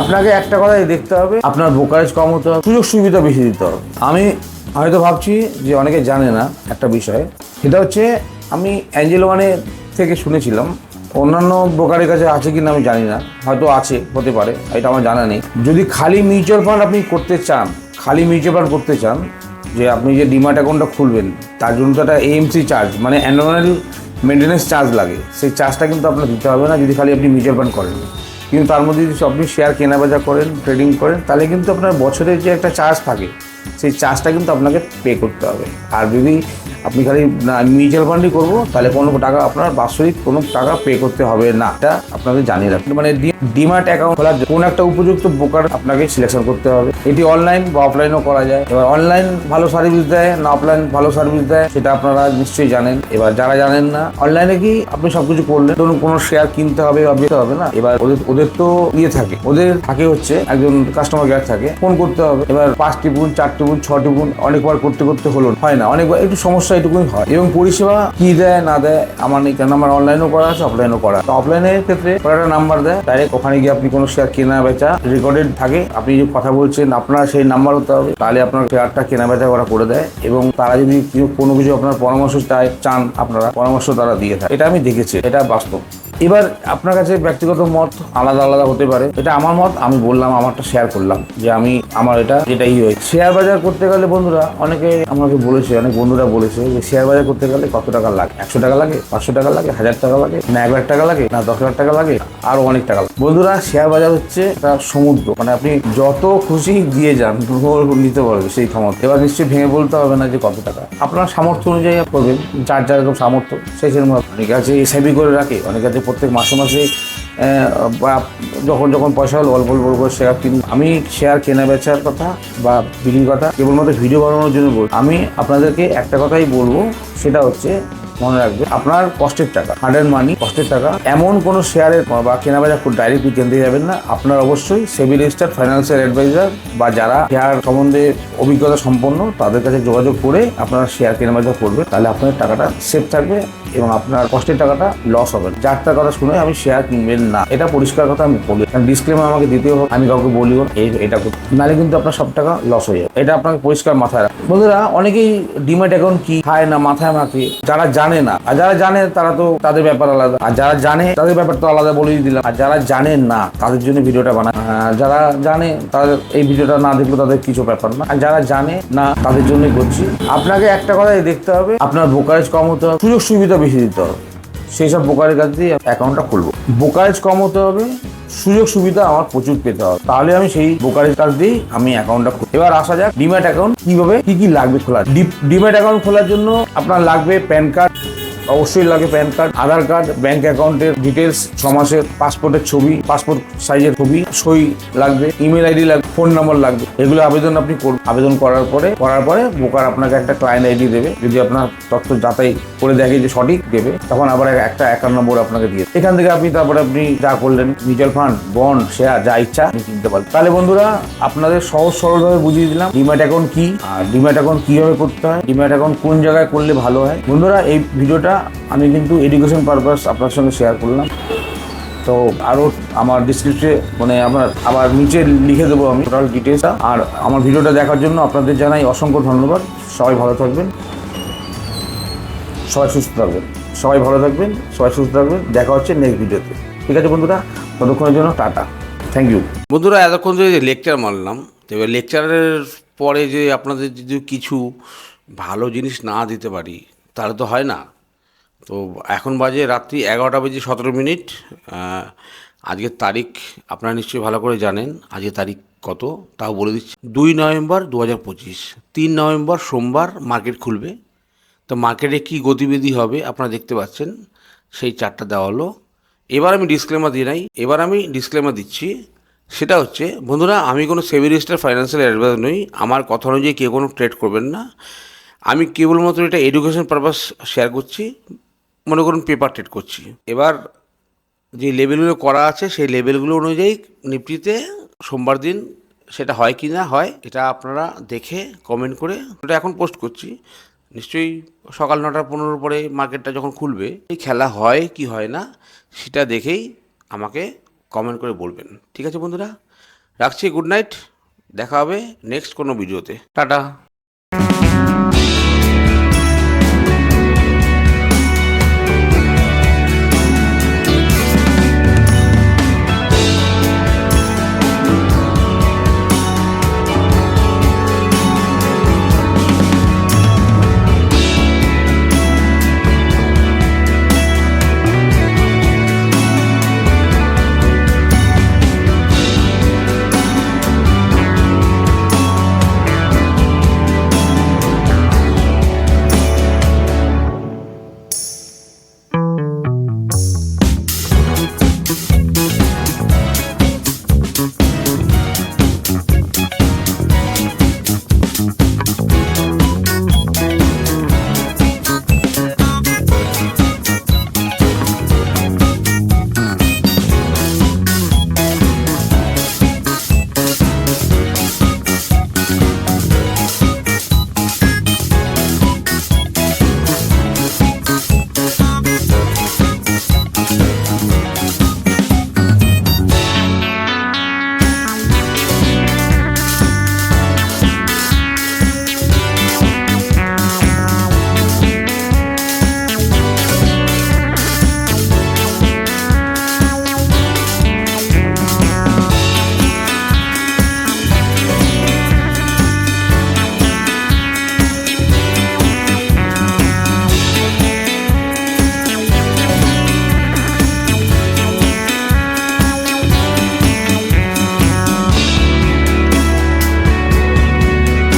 আপনাকে একটা কথাই দেখতে হবে, আপনার ব্রোকারেজ কম হতে হবে, সুযোগ সুবিধা বেশি দিতে হবে। আমি হয়তো ভাবছি যে অনেকে জানে না একটা বিষয়, সেটা হচ্ছে আমি অ্যাঞ্জেল ওয়ানে থেকে শুনেছিলাম, অন্যান্য ব্রোকারের কাছে আছে কি না আমি জানি না, হয়তো আছে, হতে পারে, এটা আমার জানা নেই। যদি খালি মিউচুয়াল ফান্ড আপনি করতে চান, খালি মিউচুয়াল ফান্ড করতে চান যে আপনি যে ডিমার্ট অ্যাকাউন্টটা খুলবেন, তার জন্য তো একটা এএমসি চার্জ মানে অ্যানুয়াল মেনটেন্যান্স চার্জ লাগে। সেই চার্জটা কিন্তু আপনার দিতে হবে না, যদি খালি আপনি মিউচুয়াল ফান্ড করেন। কিন্তু তার মধ্যে যদি আপনি শেয়ার কেনাবেচা করেন ট্রেডিং করেন, তাহলে কিন্তু আপনার বছরের যে একটা চার্জ থাকে, সেই চার্জটা কিন্তু আপনাকে পে করতে হবে। আর যদি আপনি খালি মিউচুয়াল ফান্ডই করব, তাহলে কোনো টাকা আপনার বাৎসরিক কোনো টাকা পে করতে হবে না। এটা আপনাদের জানিয়ে রাখবেন মানে ডিমার্ট অ্যাকাউন্ট খোলার কোনো একটা উপযুক্ত ব্রোকার আপনাকে সিলেকশন করতে হবে। এটি অনলাইন বা অফলাইনও করা যায়। এবার অনলাইন ভালো সার্ভিস দেয়, না অফলাইন ভালো সার্ভিস দেয়, সেটা আপনারা নিশ্চয়ই জানেন। এবার যারা জানেন না অনলাইনে কি আপনি সবকিছু করলেন, ধরুন কোনো শেয়ার কিনতে হবে বা বেচতে হবে না, এবার ওদের ওদের তো ইয়ে থাকে। ওদের থাকে হচ্ছে, একজন কাস্টমার কেয়ার থাকে ফোন করতে হবে। এবার পাঁচটি টিপুন চার টিপুন ছ গুণ, অনেকবার করতে করতে হলো হয় না, অনেকবার একটু সমস্যা এটুকুই হয়। এবং পরিষেবা কি দেয়, না দেয়, আমার নেই কেন? আমার অনলাইনও করা আছে অফলাইনও করা তো অফলাইনের ক্ষেত্রে একটা নাম্বার দেয়। ডাইরেক্ট ওখানে গিয়ে আপনি কোনো শেয়ার কেনা বেচা রেকর্ডেড থাকে। আপনি যে কথা বলছেন, আপনার সেই নাম্বার হতে হবে। তাহলে আপনার শেয়ারটা কেনা বেচা করা করে দেয়। এবং তারা যদি কোনো কিছু আপনার পরামর্শ চায়, চান, আপনারা পরামর্শ তারা দিয়ে থাকে। এটা আমি দেখেছি। এটা বাস্তব। এবার আপনার কাছে ব্যক্তিগত মত আলাদা আলাদা হতে পারে। এটা আমার মত, আমি বললাম, আমারটা শেয়ার করলাম যে আমি, আমার এটা, এটাই হয় শেয়ার বাজার করতে গেলে বন্ধুরা, অনেকে আমাকে বলেছে, অনেক বন্ধুরা বলেছে যে শেয়ার বাজার করতে গেলে কত টাকা লাগে? একশো টাকা লাগে, পাঁচশো টাকা লাগে, হাজার টাকা লাগে, না এক লাখ টাকা লাগে, না দশ লাখ টাকা লাগে, আরও অনেক টাকা লাগে। বন্ধুরা শেয়ার বাজার হচ্ছে একটা সমুদ্র। মানে আপনি যত খুশি দিয়ে যান নিতে পারবে সেই ক্ষমতা। এবার নিশ্চয়ই ভেঙে বলতে হবে না যে কত টাকা। আপনার সামর্থ্য অনুযায়ী করবেন, যার যার সামর্থ্য, সেই সেরকম অনেকে আছে এসআইবি করে রাখে, অনেকে আছে প্রত্যেক মাসে মাসে যখন যখন পয়সা হলো অল্প অল্প করে শেয়ার কিন। আমি শেয়ার কেনা বেচার কথা বা বিক্রির কথা কেবলমাত্র ভিডিও বানানোর জন্য বল আমি আপনাদেরকে একটা কথাই বলব, সেটা হচ্ছে, মনে রাখবে আপনার কষ্টের টাকা হার্ড মানি কষ্টের টাকা, এমন কোনো শেয়ারের বা কেনা বেচা ডাইরেক্ট কিনতে যাবেন না। আপনার অবশ্যই সেভি রেজিস্টার ফাইন্যান্সিয়াল অ্যাডভাইজার বা যারা শেয়ার সম্বন্ধে অভিজ্ঞতা সম্পন্ন, তাদের কাছে যোগাযোগ করে আপনারা শেয়ার কেনা বেচা করবেন। তাহলে আপনার টাকাটা সেফ থাকবে। এবং আপনার কষ্টের টাকাটা লস হবে। যার কথা শুনে আমি শেয়ার কিনবেন না। এটা পরিষ্কার কথা আমি বলি। কারণ ডিসক্লেমার আমাকে দিতে হবে। আমি কাউকে বলিও এটা নাহলে কিন্তু আপনার সব টাকা লস হয়ে যাবে। এটা আপনাকে পরিষ্কার মাথায় রাখ বন্ধুরা, অনেকেই ডিমেট অ্যাকাউন্ট কি খায় না, মাথায় মাখে যারা জানে না। আর যারা জানে, তারা তো তাদের ব্যাপার আলাদা। আর যারা জানে, তাদের ব্যাপার তো আলাদা বলেই দিলাম। আর যারা জানে না, তাদের জন্য ভিডিওটা বানায়। যারা জানে, তাদের এই ভিডিওটা না দেখলে তাদের কিছু ব্যাপার না। আর যারা জানে না, তাদের জন্যই করছি। আপনাকে একটা কথাই দেখতে হবে। আপনার ব্রোকারেজ কম হতে হবে। সুযোগ সুবিধা বেশি দিতে হবে। সেই সব ব্রোকারের কাছ দিয়ে অ্যাকাউন্টটা খুলবো। ব্রোকারেজ কম হতে হবে, সুযোগ সুবিধা আমার প্রচুর পেতে হবে। তাহলে আমি সেই ব্রোকারের কাছ দিয়েই আমি অ্যাকাউন্টটা খুলবো। এবার আসা যাক ডিম্যাট অ্যাকাউন্ট কীভাবে, কী কী লাগবে খোলার। ডিম্যাট অ্যাকাউন্ট খোলার জন্য আপনার লাগবে প্যান কার্ড অবশ্যই লাগে PAN card, Aadhaar card, bank অ্যাকাউন্টের ডিটেলস ছ মাসের পাসপোর্টের ছবি, পাসপোর্ট সাইজের ছবি সই লাগবে, ইমেল আইডি লাগবে, ফোন নাম্বার লাগবে। এগুলো আবেদন আপনি করুন। আবেদন করার পরে করার পরে ব্রোকার আপনাকে একটা ক্লায়েন্ট আইডি দেবে। যদি আপনার তথ্য যাচাই করে দেখে যে সঠিক দেবে, তখন আবার একটা অ্যাকাউন্ট নম্বর আপনাকে দিয়ে এখান থেকে আপনি তারপরে আপনি যা করলেন মিউচুয়াল ফান্ড বন্ড শেয়ার যা ইচ্ছা আপনি কিনতে পারেন তাহলে বন্ধুরা, আপনাদের সহজ সরলভাবে বুঝিয়ে দিলাম ডিম্যাট অ্যাকাউন্ট কি, আর ডিম্যাট অ্যাকাউন্ট কীভাবে করতে হয় ডিম্যাট অ্যাকাউন্ট কোন জায়গায় করলে ভালো হয়। বন্ধুরা, এই ভিডিওটা আমি কিন্তু এডুকেশন পারপাস আপনার সঙ্গে শেয়ার করলাম। তো আরও আমার ডিসক্রিপশনে মানে আমার আবার নিচে লিখে দেবো আমি টোটাল ডিটেলসটা আর আমার ভিডিওটা দেখার জন্য আপনাদের জানাই অসংখ্য ধন্যবাদ। সবাই ভালো থাকবেন। সবাই সুস্থ থাকবেন। সবাই ভালো থাকবেন, সবাই সুস্থ থাকবেন। দেখা হচ্ছে নেক্সট ভিডিওতে ঠিক আছে বন্ধুরা, ততক্ষণের জন্য টাটা। থ্যাংক ইউ বন্ধুরা, এতক্ষণ যে লেকচার মারলাম তো এবার লেকচারের পরে যে আপনাদের যদি কিছু ভালো জিনিস না দিতে পারি, তাহলে তো হয় না। তো এখন বাজে রাত্রি এগারোটা বেজে সতেরো মিনিট। আজকের তারিখ আপনারা নিশ্চয়ই ভালো করে জানেন আজকের তারিখ কত তাও বলে দিচ্ছি। দুই নভেম্বর দু হাজার পঁচিশ, তিন নভেম্বর সোমবার মার্কেট খুলবে। তো মার্কেটে কী গতিবিধি হবে আপনারা দেখতে পাচ্ছেন, সেই চারটা দেওয়া হলো। এবার আমি ডিসক্লেমার দিয়ে নাই, এবার আমি ডিসক্লেমার দিচ্ছি। সেটা হচ্ছে, বন্ধুরা, আমি কোনো সেভি রেজিস্টার ফাইন্যান্সিয়াল অ্যাডভাইস নই, আমার কথা অনুযায়ী কেউ কোনো ট্রেড করবেন না। আমি কেবলমাত্র এটা এডুকেশন পারপাস শেয়ার করছি। মনে করুন পেপার ট্রেড করছি। এবার যে লেভেলগুলো করা আছে, সেই লেভেলগুলো অনুযায়ী নিফটিতে সোমবার দিন সেটা হয় কি না হয়, এটা আপনারা দেখে কমেন্ট করে ওটা এখন পোস্ট করছি। নিশ্চয়ই সকাল নটা পনেরোর পরে মার্কেটটা যখন খুলবে, এই খেলা হয় কি হয় না, সেটা দেখেই আমাকে কমেন্ট করে বলবেন। ঠিক আছে বন্ধুরা, রাখছি গুড নাইট দেখা হবে নেক্সট কোনো ভিডিওতে টাটা।